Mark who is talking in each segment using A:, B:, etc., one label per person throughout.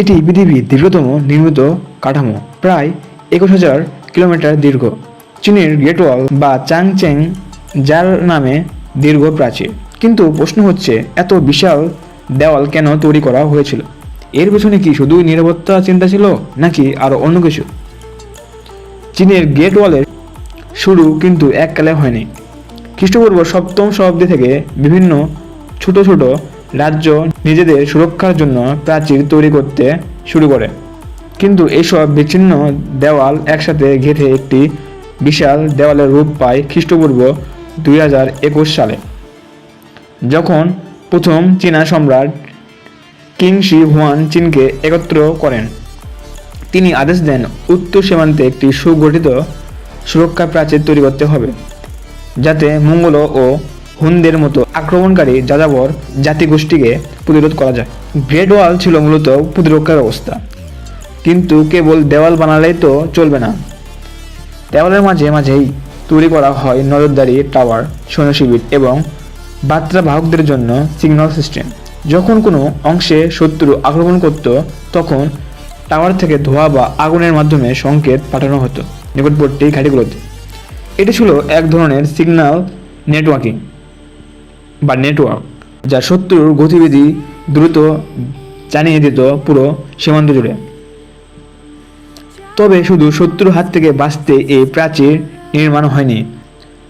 A: এটি পৃথিবীর দীর্ঘতম নির্মিত কাঠামো, প্রায় একুশ হাজার কিলোমিটার দীর্ঘ। চীনের গ্রেট ওয়াল বা চাংচেং যার নামে দীর্ঘ প্রাচীর। কিন্তু প্রশ্ন হচ্ছে, এত বিশাল দেওয়াল কেন তৈরি করা হয়েছিল? এর পেছনে কি শুধুই নিরাপত্তা চিন্তা ছিল, নাকি আরও অন্য কিছু? চীনের গ্রেট ওয়ালের শুরু কিন্তু এককালে হয়নি। খ্রিস্টপূর্ব সপ্তম শতাব্দী থেকে বিভিন্ন ছোট ছোট রাজ্য নিজেদের সুরক্ষার জন্য প্রাচীর তৈরি করতে শুরু করে। কিন্তু এইসব বিচ্ছিন্ন দেওয়াল একসাথে গেঁথে একটি বিশাল দেওয়ালের রূপ পায় খ্রিস্টপূর্ব দুই হাজার একুশ সালে। যখন প্রথম চীনা সম্রাট কিং শি হুয়ান চীনকে একত্র করেন, তিনি আদেশ দেন উত্তর সীমান্তে একটি সুগঠিত সুরক্ষা প্রাচীর তৈরি করতে হবে, যাতে মঙ্গল ও হুনদের মতো আক্রমণকারী যাযাবর জাতিগোষ্ঠীকে প্রতিরোধ করা যায়। গ্রেট ওয়াল ছিল মূলত প্রতিরক্ষা ব্যবস্থা কিন্তু কেবল দেওয়াল বানালেই তো চলবে না। দেওয়ালের মাঝে মাঝেই তৈরি করা হয় নজরদারি টাওয়ার, সৈন্য শিবির এবং বার্তা বাহকদের জন্য সিগন্যাল সিস্টেম যখন কোনো অংশে শত্রু আক্রমণ করত, তখন টাওয়ার থেকে ধোঁয়া বা আগুনের মাধ্যমে সংকেত পাঠানো হতো নিকটবর্তী ঘাটিগুলোতে। এটি ছিল এক ধরনের সিগন্যাল নেটওয়ার্কিং বা নেটওয়ার্ক যা শত্রুর গতিবিধি দ্রুত জানিয়ে দিত পুরো সীমান্ত জুড়ে। তবে শুধু শত্রুর হাত থেকে বাঁচতে এই প্রাচীর নির্মাণ হয়নি।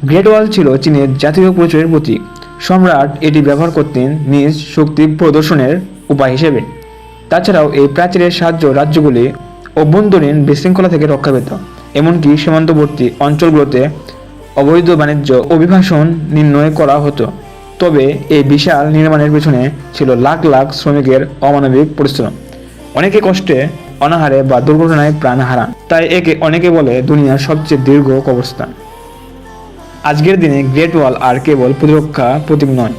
A: গ্রেট ওয়াল ছিল চীনের জাতীয় পরিচয়ের প্রতীক। সম্রাট এটি ব্যবহার করতেন নিজ শক্তি প্রদর্শনের উপায় হিসেবে। তাছাড়াও এই প্রাচীরের সাহায্য রাজ্যগুলি অভ্যন্তরীণ বিশৃঙ্খলা থেকে রক্ষা পেত, এমনকি সীমান্তবর্তী অঞ্চলগুলোতে অবৈধ বাণিজ্য অভিবাসন নির্ণয় করা হতো। তবে এই বিশাল নির্মাণের পেছনে ছিল লাখ লাখ শ্রমিকের অমানবিক পরিশ্রম। অনেকে কষ্টে, অনাহারে বা দুর্ঘটনায় প্রাণ হারান। তাই একে অনেকে বলে দুনিয়ার সবচেয়ে দীর্ঘ কবরস্থান। আজকের দিনে গ্রেট ওয়াল আর কেবল প্রতিরক্ষা প্রতীক নয়,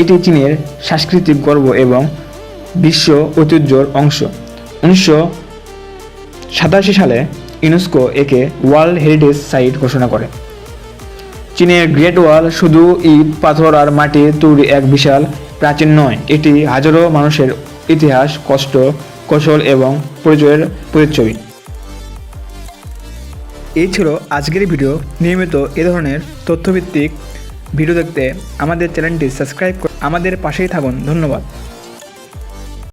A: এটি চীনের সাংস্কৃতিক গর্ব এবং বিশ্ব ঐতিহ্যর অংশ। উনিশশো সাতাশি সালে ইউনেস্কো একে ওয়ার্ল্ড হেরিটেজ সাইট ঘোষণা করে। চীনের গ্রেট ওয়াল শুধু ইট, পাথর আর মাটির তৈরি এক বিশাল প্রাচীন নয়। এটি হাজারো মানুষের ইতিহাস, কষ্ট, কৌশল এবং পরিচয়ের পরিচয়। এই ছিল আজকের ভিডিও। নিয়মিত এ ধরনের তথ্যভিত্তিক ভিডিও দেখতে আমাদের চ্যানেলটি সাবস্ক্রাইব করে আমাদের পাশেই থাকুন। ধন্যবাদ।